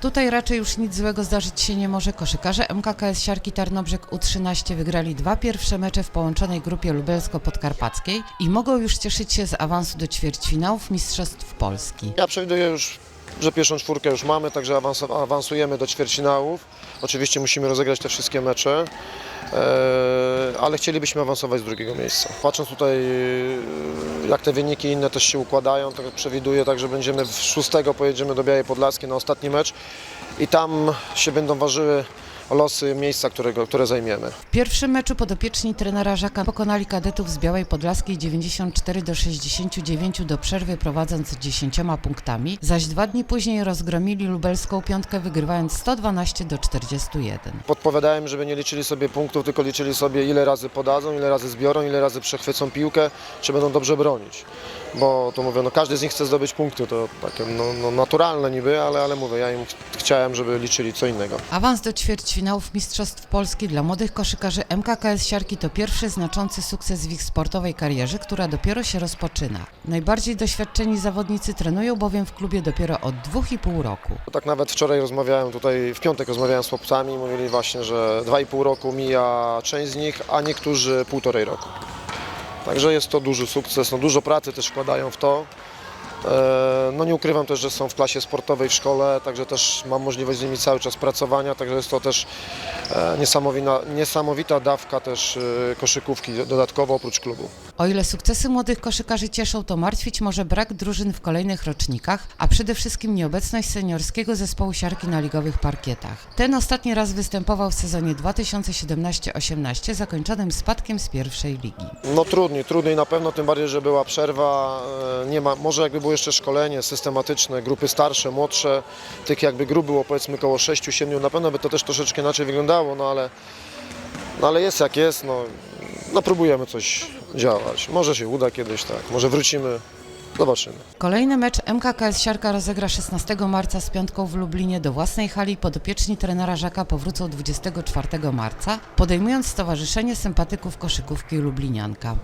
Tutaj raczej już nic złego zdarzyć się nie może. Koszykarze MKKS Siarki Tarnobrzeg U13 wygrali dwa pierwsze mecze w połączonej grupie lubelsko-podkarpackiej i mogą już cieszyć się z awansu do ćwierćfinałów Mistrzostw Polski. Ja przewiduję już, że pierwszą czwórkę już mamy, także awans- awansujemy do ćwierćfinałów. Oczywiście musimy rozegrać te wszystkie mecze, ale chcielibyśmy awansować z drugiego miejsca. Patrząc tutaj, e, jak te wyniki inne też się układają, to przewiduję, także będziemy w szóstego pojedziemy do Białej Podlaskiej na ostatni mecz i tam się będą ważyły losy miejsca, którego, które zajmiemy. W pierwszym meczu podopieczni trenera Żaka pokonali kadetów z Białej Podlaskiej 94 do 69 do przerwy prowadząc 10 punktami, zaś dwa dni później rozgromili lubelską piątkę wygrywając 112 do 41. Podpowiadałem, żeby nie liczyli sobie punktów, tylko liczyli sobie ile razy podadzą, ile razy zbiorą, ile razy przechwycą piłkę, czy będą dobrze bronić. Bo to mówię, no każdy z nich chce zdobyć punkty, to takie no, no naturalne niby, ale, ale mówię, ja im ch- chciałem, żeby liczyli co innego. Awans do ćwierćfinałów Mistrzostw Polski dla młodych koszykarzy MKKS Siarki to pierwszy znaczący sukces w ich sportowej karierze, która dopiero się rozpoczyna. Najbardziej doświadczeni zawodnicy trenują bowiem w klubie dopiero od dwóch i pół roku. Tak nawet wczoraj rozmawiałem tutaj, w piątek rozmawiałem z chłopcami, mówili właśnie, że 2,5 roku mija część z nich, a niektórzy półtorej roku. Także jest to duży sukces, no dużo pracy też wkładają w to. E, No nie ukrywam też, że są w klasie sportowej w szkole, także też mam możliwość z nimi cały czas pracowania, także jest to też e, niesamowita, niesamowita dawka też e, koszykówki dodatkowo oprócz klubu. O ile sukcesy młodych koszykarzy cieszą, to martwić może brak drużyn w kolejnych rocznikach, a przede wszystkim nieobecność seniorskiego zespołu siarki na ligowych parkietach. Ten ostatni raz występował w sezonie 2017-18, zakończonym spadkiem z pierwszej ligi. No trudniej, trudniej na pewno, tym bardziej, że była przerwa, nie ma, może jakby było jeszcze szkolenie systematyczne, grupy starsze, młodsze, tych jakby grup było powiedzmy około 6-7, na pewno by to też troszeczkę inaczej wyglądało, no ale, no ale jest jak jest, no, no próbujemy coś działać, może się uda kiedyś, tak, może wrócimy, zobaczymy. Kolejny mecz MKKS Siarka rozegra 16 marca z piątką w Lublinie do własnej hali. Podopieczni trenera Żaka powrócą 24 marca, podejmując Stowarzyszenie Sympatyków Koszykówki Lublinianka.